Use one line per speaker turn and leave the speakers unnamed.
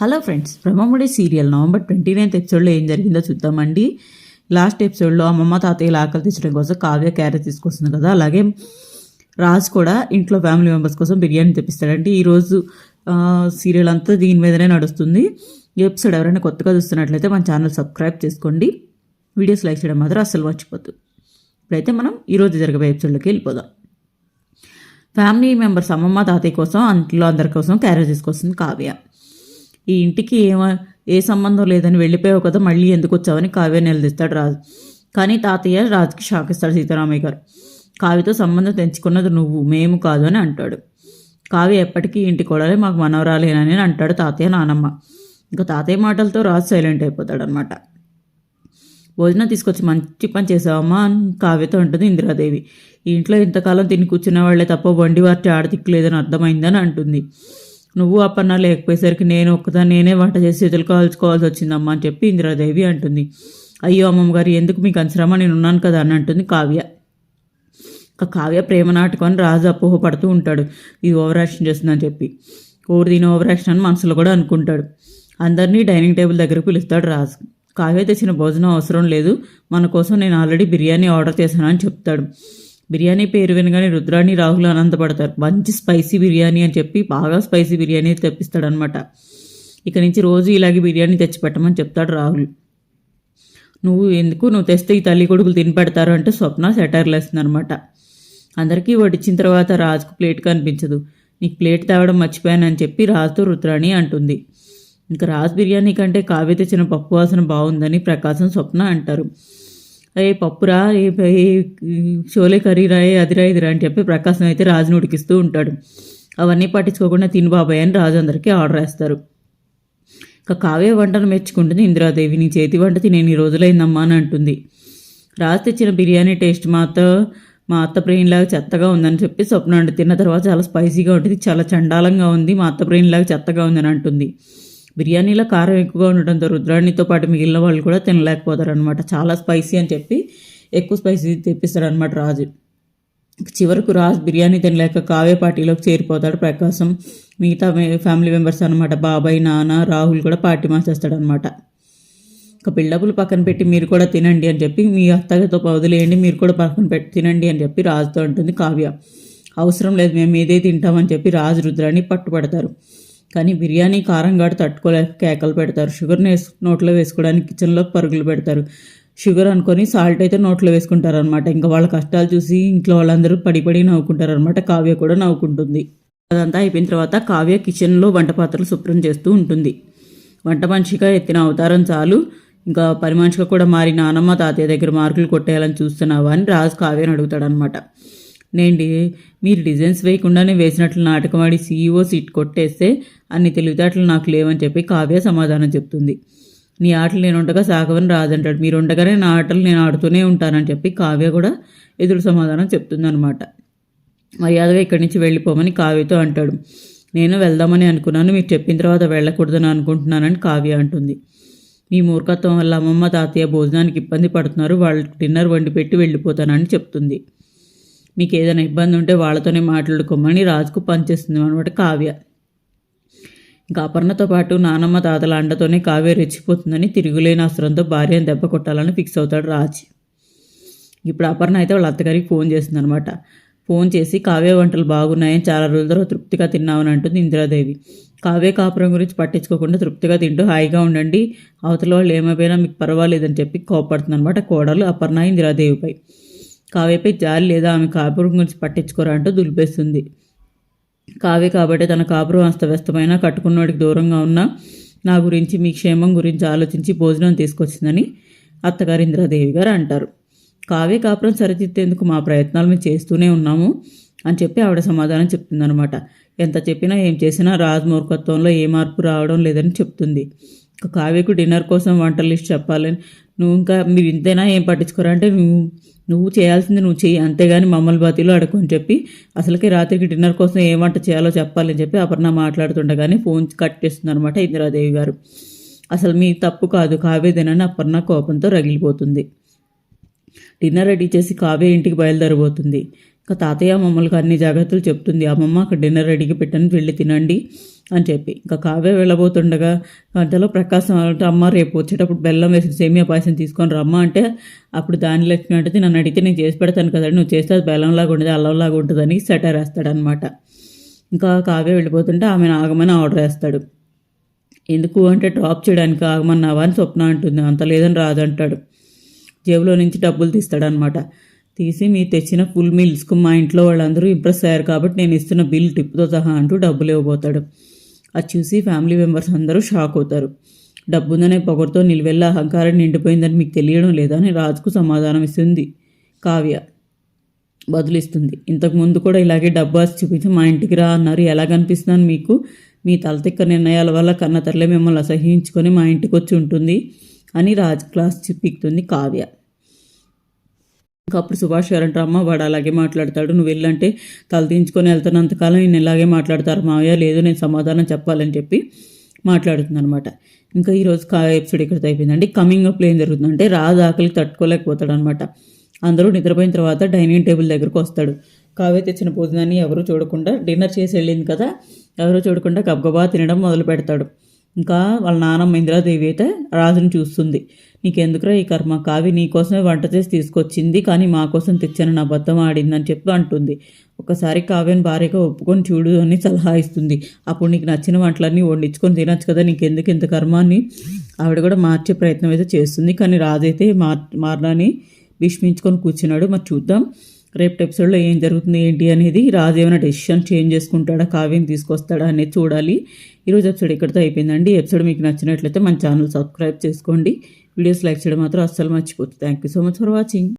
Hello friends Brahmamudi serial November twenty ninth ఎపిసోడ్లో ఏం జరిగిందో చూద్దామండి. లాస్ట్ ఎపిసోడ్లో అమ్మమ్మ తాతయ్యల ఆకలి తీర్చడం కోసం కావ్య క్యారెట్ తీసుకొస్తుంది కదా అలాగే రాజ్ కూడా ఇంట్లో ఫ్యామిలీ మెంబర్స్ కోసం బిర్యానీ తెప్పిస్తాడండి. ఈరోజు సీరియల్ అంతా దీని మీదనే నడుస్తుంది. ఎపిసోడ్ ఎవరైనా కొత్తగా చూస్తున్నట్లయితే మన ఛానల్ సబ్స్క్రైబ్ చేసుకోండి. వీడియోస్ లైక్ చేయడం మాత్రం అస్సలు మర్చిపోద్దు. ఇప్పుడైతే మనం ఈరోజు జరగబోయే ఎపిసోడ్లోకి వెళ్ళిపోదాం. ఫ్యామిలీ మెంబర్స్ అమ్మమ్మ తాతయ్య కోసం ఇంట్లో అందరి కోసం క్యారేజ్ తీసుకొస్తుంది కావ్య. ఈ ఇంటికి ఏమ ఏ సంబంధం లేదని వెళ్ళిపోయావు కదా మళ్ళీ ఎందుకు వచ్చావని కావ్య నిలదీస్తాడు రాజు. కానీ తాతయ్య రాజుకి షాక్ ఇస్తాడు సీతారామయ్య గారు. కావ్యతో సంబంధం తెంచుకున్నది నువ్వు మేము కాదు అని అంటాడు. కావ్య ఎప్పటికీ ఇంటి కోడలే మాకు మనవరాలేనని అంటాడు తాతయ్య నానమ్మ. ఇంకా తాతయ్య మాటలతో రాజు సైలెంట్ అయిపోతాడు అనమాట భోజనం తీసుకొచ్చి మంచి పని చేసావమ్మా అని కావ్యతో అంటుంది ఇందిరాదేవి. ఇంట్లో ఇంతకాలం తిని కూర్చున్న వాళ్ళే తప్ప వండి వాటి ఆడదిక్కులేదని అర్థమైందని అంటుంది. నువ్వు అప్పన్న లేకపోయేసరికి నేను ఒక్కదాన్ని నేనే వంట చేసి చేతులు కాల్చుకోవాల్సి వచ్చిందమ్మా అని చెప్పి ఇందిరాదేవి అంటుంది. అయ్యో అమ్మమ్మ గారు ఎందుకు మీకు అంచరమా నేను ఉన్నాను కదా అని అంటుంది కావ్య. కావ్య ప్రేమ నాటకం రాజు అపోహపడుతూ ఉంటాడు. ఇది ఓవర్ యాక్షన్ చేస్తుందని చెప్పి. ఓరు దీని ఓవర్ యాక్షన్ అని మనసులో కూడా అనుకుంటాడు. అందరినీ డైనింగ్ టేబుల్ దగ్గర పిలుస్తాడు రాజు. కావ్య తెచ్చిన భోజనం అవసరం లేదు. మన కోసం నేను ఆల్రెడీ బిర్యానీ ఆర్డర్ చేశానని చెప్తాడు. బిర్యానీ పేరు వినగానే రుద్రాణి రాహుల్ ఆనందపడతారు. మంచి స్పైసీ బిర్యానీ అని చెప్పి బాగా స్పైసీ బిర్యానీ తెప్పిస్తాడనమాట ఇక నుంచి రోజు ఇలాగే బిర్యానీ తెచ్చి పెట్టమని చెప్తాడు రాహుల్. నువ్వు ఎందుకు? నువ్వు తెస్తే ఈ తల్లి కొడుకులు తిని పెడతారు అంటే స్వప్న సెటర్లు వేస్తుందనమాట అందరికీ వడిచిన తర్వాత రాజుకు ప్లేట్ కనిపించదు. నీకు ప్లేట్ తేవడం మర్చిపోయానని చెప్పి రాజుతో రుద్రాణి అంటుంది. ఇంకా రాజ్ బిర్యానీ కంటే కావ్య తెచ్చిన పప్పు వాసన బాగుందని ప్రకాశం స్వప్న అంటారు. ఏ పప్పురా ఏ షోలే కర్రీరా ఏ అదిరా ఇదిరా అని చెప్పి ప్రకాశం అయితే రాజును ఉడికిస్తూ ఉంటాడు. అవన్నీ పట్టించుకోకుండా తిను బాబాయ్ అని రాజు అందరికీ ఆర్డర్ వేస్తారు. ఇక కావ్య వంటను మెచ్చుకుంటుంది ఇందిరాదేవి. నీ చేతి వంట తినేని రోజులైందమ్మా అని అంటుంది. రాజు తెచ్చిన బిర్యానీ టేస్ట్ మా అత్త మా అత్త ప్రేమిలాగా చెత్తగా ఉందని చెప్పి స్వప్న తిన్న తర్వాత చాలా స్పైసీగా ఉంటుంది చాలా చండాలంగా ఉంది మా అత్త ప్రేమిలాగా చెత్తగా ఉందని అంటుంది. బిర్యానీలో కారం ఎక్కువగా ఉండడంతో రుద్రాణితో పాటు మిగిలిన వాళ్ళు కూడా తినలేకపోతారు అనమాట చాలా స్పైసీ అని చెప్పి ఎక్కువ స్పైసీ తెప్పిస్తాడు అనమాట రాజు. చివరకు రాజ్ బిర్యానీ తినలేక కావ్య పార్టీలోకి చేరిపోతాడు. ప్రకాశం మిగతా ఫ్యామిలీ మెంబర్స్ అనమాట బాబాయ్ నాన్న రాహుల్ కూడా పార్టీ మార్చేస్తాడు అనమాట ఒక బిల్డపులు పక్కన పెట్టి మీరు కూడా తినండి అని చెప్పి మీ అత్తగారితో వదిలేయండి మీరు కూడా పక్కన పెట్టి తినండి అని చెప్పి రాజుతో అంటుంది కావ్య. అవసరం లేదు మేము ఏదే తింటామని చెప్పి రాజు రుద్రాన్ని పట్టుపడతారు కానీ బిర్యానీ కారం గాడు తట్టుకోలేక కేకలు పెడతారు. షుగర్ని వేసు నోట్లో వేసుకోవడానికి కిచెన్లో పరుగులు పెడతారు. షుగర్ అనుకొని సాల్ట్ అయితే నోట్లో వేసుకుంటారు అనమాట ఇంకా వాళ్ళ కష్టాలు చూసి ఇంట్లో వాళ్ళందరూ పడి పడి నవ్వుకుంటారు అనమాట కావ్య కూడా నవ్వుకుంటుంది. అదంతా అయిపోయిన తర్వాత కావ్య కిచెన్లో వంట పాత్రలు శుభ్రం చేస్తూ ఉంటుంది. వంట మనిషిగా ఎత్తిన అవతారం చాలు. ఇంకా పని మనిషిగా కూడా మారి నానమ్మ తాతయ్య దగ్గర మార్కులు కొట్టేయాలని చూస్తున్నావా అని రాజు కావ్యని అడుగుతాడనమాట నేండి మీరు డిజైన్స్ వేయకుండానే వేసినట్లు నాటకం ఆడి సీఈఓ సీట్ కొట్టేస్తే అన్ని తెలివితేటలు నాకు లేవని చెప్పి కావ్య సమాధానం చెప్తుంది. నీ ఆటలు నేను ఉండగా సాగవని రాదంటాడు మీరు ఉండగానే నా ఆటలు నేను ఆడుతూనే ఉంటానని చెప్పి కావ్య కూడా ఎదురు సమాధానం చెప్తుందనమాట మర్యాదగా ఇక్కడి నుంచి వెళ్ళిపోమని కావ్యతో అంటాడు. నేను వెళ్దామని అనుకున్నాను. మీరు చెప్పిన తర్వాత వెళ్ళకూడదని అనుకుంటున్నానని కావ్య అంటుంది. మీ మూర్ఖత్వం వల్ల అమ్మమ్మ తాతయ్య భోజనానికి ఇబ్బంది పడుతున్నారు. వాళ్ళకి డిన్నర్ వండి పెట్టి వెళ్ళిపోతానని చెప్తుంది. మీకు ఏదైనా ఇబ్బంది ఉంటే వాళ్ళతోనే మాట్లాడుకోమని రాజుకు పనిచేస్తుంది అనమాట కావ్య. ఇంకా అపర్ణతో పాటు నానమ్మ తాతల అండతోనే కావ్య రెచ్చిపోతుందని తిరుగులేని అస్త్రంతో భార్యను దెబ్బ కొట్టాలని ఫిక్స్ అవుతాడు రాజ్. ఇప్పుడు అపర్ణ అయితే వాళ్ళ అత్తగారికి ఫోన్ చేస్తుంది అనమాట ఫోన్ చేసి కావ్య వంటలు బాగున్నాయని చాలా రోజుల తర్వాత తృప్తిగా తిన్నామని అంటుంది ఇందిరాదేవి. కావ్య కాపురం గురించి పట్టించుకోకుండా తృప్తిగా తింటూ హాయిగా ఉండండి. అవతల వాళ్ళు ఏమైపోయినా మీకు పర్వాలేదని చెప్పి కోపడుతుంది అనమాట కోడలు అపర్ణ ఇందిరాదేవిపై. కావ్యపై జాలి లేదా ఆమె కాపురం గురించి పట్టించుకోరా అంటూ దులిపేస్తుంది. కావ్య కాబట్టి తన కాపురం అస్తవ్యస్తమైన కట్టుకున్నోడికి దూరంగా ఉన్న నా గురించి మీ క్షేమం గురించి ఆలోచించి భోజనం తీసుకొచ్చిందని అత్తగారు ఇంద్రాదేవి గారు అంటారు. కావ్య కాపురం సరిదిద్దేందుకు మా ప్రయత్నాలు మేము చేస్తూనే ఉన్నాము అని చెప్పి ఆవిడ సమాధానం చెప్తుందనమాట ఎంత చెప్పినా ఏం చేసినా రాజ్ మూర్ఖత్వంలో ఏ మార్పు రావడం లేదని చెప్తుంది. కావ్యకు డిన్నర్ కోసం వంట లిస్ట్ చెప్పాలని నువ్వు ఇంకా మీరు ఇంతైనా ఏం పట్టించుకోరా? అంటే నువ్వు నువ్వు చేయాల్సింది నువ్వు చెయ్యి అంతేగాని మమ్మల్ని బతిలో అడుగుని చెప్పి అసలుకి రాత్రికి డిన్నర్ కోసం ఏ వంట చేయాలో చెప్పాలని చెప్పి అపర్ణ మాట్లాడుతుండగానే ఫోన్ కట్ చేస్తుంది అనమాట ఇందిరాదేవి గారు. అసలు మీ తప్పు కాదు కావేదేనని అపర్ణ కోపంతో రగిలిపోతుంది. డిన్నర్ రెడీ చేసి కావ్య ఇంటికి బయలుదేరబోతుంది. ఇంకా తాతయ్య మమ్మల్ని అన్ని జాగ్రత్తలు చెప్తుంది. అమ్మమ్మ అక్కడ డిన్నర్ రెడీగా పెట్టాను వెళ్ళి తినండి అని చెప్పి. ఇంకా కావే వెళ్ళబోతుండగా అంతలో ప్రకాశం అంటే అమ్మ రేపు వచ్చేటప్పుడు బెల్లం వేసిన సేమియా పాయసం తీసుకొని రమ్మ అంటే అప్పుడు దాని లక్ష్మి అంటే నన్ను అడిగితే నేను చేసి పెడతాను కదండి నువ్వు చేస్తే అది బెల్లంలాగా ఉండదు అల్లంలాగా ఉంటుందని సెటర్ వేస్తాడనమాట ఇంకా కావే వెళ్ళిపోతుంటే ఆమెను ఆగమని ఆర్డర్ వేస్తాడు. ఎందుకు అంటే డ్రాప్ చేయడానికి ఆగమన్నావా అని స్వప్న అంటుంది. అంత లేదని రాదు అంటాడు జేబులో నుంచి డబ్బులు తీస్తాడనమాట తీసి మీరు తెచ్చిన ఫుల్ మీల్స్కు మా ఇంట్లో వాళ్ళందరూ ఇంప్రెస్ అయ్యారు కాబట్టి నేను ఇస్తున్న బిల్ టిప్తో సహా అంటూ డబ్బులు ఇవ్వబోతాడు. అది చూసి ఫ్యామిలీ మెంబర్స్ అందరూ షాక్ అవుతారు. డబ్బుందనే పొగరుతో నిలువెల్ల అహంకారం నిండిపోయిందని మీకు తెలియడం లేదా అని రాజుకు సమాధానం ఇస్తుంది. కావ్య బదులిస్తుంది. ఇంతకుముందు కూడా ఇలాగే డబ్బు చూపించి మా ఇంటికి రా అన్నారు. ఎలా కనిపిస్తున్నాను మీకు? మీ తలతిక్క నిర్ణయాల వల్ల కన్న తరలే మిమ్మల్ని అసహించుకొని మా ఇంటికి వచ్చి ఉంటుంది అని రాజ్ క్లాస్ చూపిస్తుంది కావ్య. అప్పుడు సుభాష్ గారు అంటారు అమ్మ వాడు అలాగే మాట్లాడతాడు నువ్వు వెళ్ళంటే తలదించుకొని వెళ్తున్నంతకాలం నేను ఇలాగే మాట్లాడతారు మావయ్య లేదు నేను సమాధానం చెప్పాలని చెప్పి మాట్లాడుతుంది అనమాట ఇంకా ఈరోజు ఎపిసోడ్ ఇక్కడ అయిపోయిందండి. కమింగ్ అప్లో ఏం జరుగుతుందంటే రాజు ఆకలికి తట్టుకోలేకపోతాడు అనమాట అందరూ నిద్రపోయిన తర్వాత డైనింగ్ టేబుల్ దగ్గరకు వస్తాడు. కావే తెచ్చిన భోజనాన్ని ఎవరు చూడకుండా డిన్నర్ చేసి వెళ్ళింది కదా ఎవరూ చూడకుండా గబగబా తినడం మొదలు పెడతాడు ఇంకా వాళ్ళ నానమ్మ ఇందిరాదేవి అయితే రాజుని చూస్తుంది. నీకెందుకురా ఈ కర్మ? కావి నీకోసమే వంట చేసి తీసుకొచ్చింది కానీ మా కోసం తెచ్చాను నా బద్దం ఆడిందని చెప్పి అంటుంది. ఒకసారి కావ్యని భార్యగా ఒప్పుకొని చూడు అని సలహా ఇస్తుంది. అప్పుడు నీకు నచ్చిన వంటలన్నీ వండించుకొని తినొచ్చు కదా నీకెందుకు ఇంత కర్మాన్ని ఆవిడ కూడా మార్చే ప్రయత్నం అయితే చేస్తుంది. కానీ రాజైతే మార్ మారడాన్ని భీష్మించుకొని కూర్చున్నాడు. మరి చూద్దాం. రేపటి ఎపిసోడ్లో ఏం జరుగుతుంది ఏంటి అనేది రాజు ఏమైనా డెసిషన్ చేంజ్ చేసుకుంటాడా కావ్యం తీసుకొస్తాడా అనేది చూడాలి. ఈరోజు ఎపిసోడ్ ఇక్కడితో అయిపోయిందండి. ఎపిసోడ్ మీకు నచ్చినట్లయితే మన ఛానల్ సబ్స్క్రైబ్ చేసుకోండి. వీడియోస్ లైక్ చేయడం మాత్రం అస్సలు మర్చిపోతుంది thank you so much for watching